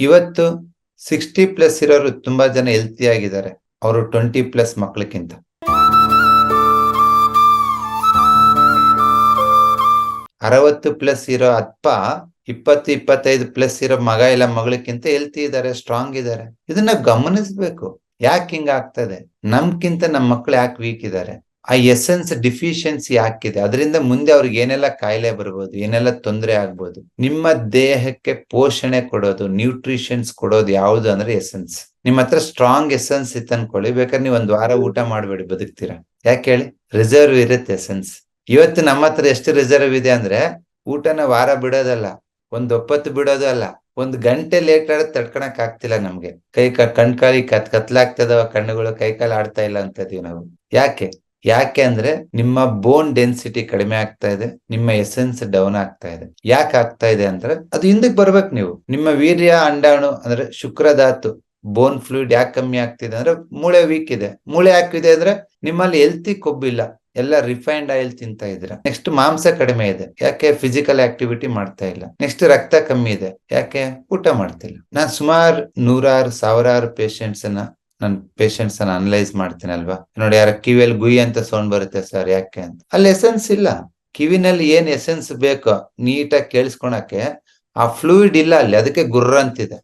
ಇವತ್ತು sixty plus ಇರೋರು ತುಂಬಾ ಜನ ಹೆಲ್ತಿ ಆಗಿದ್ದಾರೆ. ಅವರು ಟ್ವೆಂಟಿ ಪ್ಲಸ್ ಮಕ್ಕಳಕ್ಕಿಂತ ಅರವತ್ತು ಪ್ಲಸ್ ಇರೋ ಅಪ್ಪ, ಇಪ್ಪತ್ತು, ಇಪ್ಪತ್ತೈದು ಪ್ಲಸ್ ಇರೋ ಮಗ ಇಲ್ಲ ಮಗಳಕ್ಕಿಂತ ಹೆಲ್ತಿ ಇದ್ದಾರೆ ಸ್ಟ್ರಾಂಗ್ ಇದ್ದಾರೆ. ಇದನ್ನ ಗಮನಿಸ್ಬೇಕು. ಯಾಕೆ ಹಿಂಗ ಆಗ್ತದೆ? ನಮ್ಕಿಂತ ನಮ್ಮ ಮಕ್ಳು ಯಾಕೆ ವೀಕ್ ಇದ್ದಾರೆ? ಆ ಎಸೆನ್ಸ್ ಡಿಫಿಷಿಯನ್ಸಿ ಹಾಕಿದೆ ಅದರಿಂದ ಮುಂದೆ ಅವ್ರಿಗೆ ಏನೆಲ್ಲ ಕಾಯಿಲೆ ಬರ್ಬೋದು, ಏನೆಲ್ಲ ತೊಂದರೆ ಆಗ್ಬೋದು, ನಿಮ್ಮ ದೇಹಕ್ಕೆ ಪೋಷಣೆ ಕೊಡೋದು ನ್ಯೂಟ್ರಿಷನ್ಸ್ ಕೊಡೋದು ಯಾವುದು ಅಂದ್ರೆ ಎಸೆನ್ಸ್ ನಿಮ್ಮ ಹತ್ರ ಸ್ಟ್ರಾಂಗ್ ಎಸೆನ್ಸ್ ಇತ್ತು ಅನ್ಕೊಳ್ಳಿ ಬೇಕಾದ್ರೆ ನೀವು ಒಂದ್ ವಾರ ಊಟ ಮಾಡ್ಬೇಡಿ, ಬದುಕ್ತೀರಾ? ಯಾಕೆ ಹೇಳಿ? ರಿಸರ್ವ್ ಇರುತ್ತೆ ಎಸೆನ್ಸ್ ಇವತ್ತು ನಮ್ಮ ಹತ್ರ ಎಷ್ಟು ರಿಸರ್ವ್ ಇದೆ ಅಂದ್ರೆ, ಊಟನ ವಾರ ಬಿಡೋದಲ್ಲ, ಒಂದ್ ಒಪ್ಪತ್ತು ಬಿಡೋದು ಅಲ್ಲ, ಒಂದ್ ಗಂಟೆ ಲೇಟ್ ಆಡೋದ್ ತಡ್ಕೊಳಕ್ ಆಗ್ತಿಲ್ಲ ನಮ್ಗೆ. ಕೈ, ಕಣ್ಕಾಲಿ ಕತ್, ಕತ್ಲಾಗ್ತದವ ಕಣ್ಣುಗಳು, ಕೈ ಕಾಲು ಆಡ್ತಾ ಇಲ್ಲ ಅಂತದೀವಿ ನಾವು. ಯಾಕೆ? ಯಾಕೆ ಅಂದ್ರೆ ನಿಮ್ಮ ಬೋನ್ ಡೆನ್ಸಿಟಿ ಕಡಿಮೆ ಆಗ್ತಾ ಇದೆ, ನಿಮ್ಮ ಎಸೆನ್ಸ್ ಡೌನ್ ಆಗ್ತಾ ಇದೆ. ಯಾಕೆ ಆಗ್ತಾ ಇದೆ ಅಂದ್ರೆ ಅದು ಹಿಂದಕ್ಕೆ ಬರ್ಬೇಕು ನೀವು. ನಿಮ್ಮ ವೀರ್ಯ ಅಂಡಾಣು ಅಂದ್ರೆ ಶುಕ್ರಧಾತು ಬೋನ್ ಫ್ಲೂಯಿಡ್ ಯಾಕೆ ಕಮ್ಮಿ ಆಗ್ತಿದೆ ಅಂದ್ರೆ ಮೂಳೆ ವೀಕ್ ಇದೆ. ಮೂಳೆ ಯಾಕಿದೆ ಅಂದ್ರೆ ನಿಮ್ಮಲ್ಲಿ ಹೆಲ್ತಿ ಕೊಬ್ಬಿಲ್ಲ ಎಲ್ಲ ರಿಫೈನ್ಡ್ ಆಯಿಲ್ ತಿಂತ ಇದ್ದೀರಾ. ನೆಕ್ಸ್ಟ್ ಮಾಂಸ ಕಡಿಮೆ ಇದೆ. ಯಾಕೆ ಫಿಸಿಕಲ್ ಆಕ್ಟಿವಿಟಿ ಮಾಡ್ತಾ ಇಲ್ಲ. ನೆಕ್ಸ್ಟ್ ರಕ್ತ ಕಮ್ಮಿ ಇದೆ. ಯಾಕೆ? ಊಟ ಮಾಡ್ತಿಲ್ಲ. ನಾನ್ ಸುಮಾರು ನೂರಾರು, ಸಾವಿರಾರು ಪೇಷಂಟ್ಸ್ ಅನ್ನ ನನ್ ಪೇಷಂಟ್ಸ್ ಅನಲೈಸ್ ಮಾಡ್ತೀನಲ್ವಾ? ನೋಡಿ ಯಾರ ಕಿವಿಯಲ್ಲಿ ಗುಯ್ ಅಂತ ಸೌಂಡ್ ಬರುತ್ತೆ ಸರ್ ಯಾಕೆ ಅಂತ. ಅಲ್ಲಿ ಎಸೆನ್ಸ್ ಇಲ್ಲ. ಕಿವಿನಲ್ಲಿ ಏನ್ ಎಸೆನ್ಸ್ ಬೇಕೋ ನೀಟಾಗಿ ಕೇಳಿಸ್ಕೊಳಕ್ಕೆ ಆ ಫ್ಲೂಯಿಡ್ ಇಲ್ಲ ಅಲ್ಲಿ. ಅದಕ್ಕೆ ಗುರ್ರ ಅಂತಿದೆ.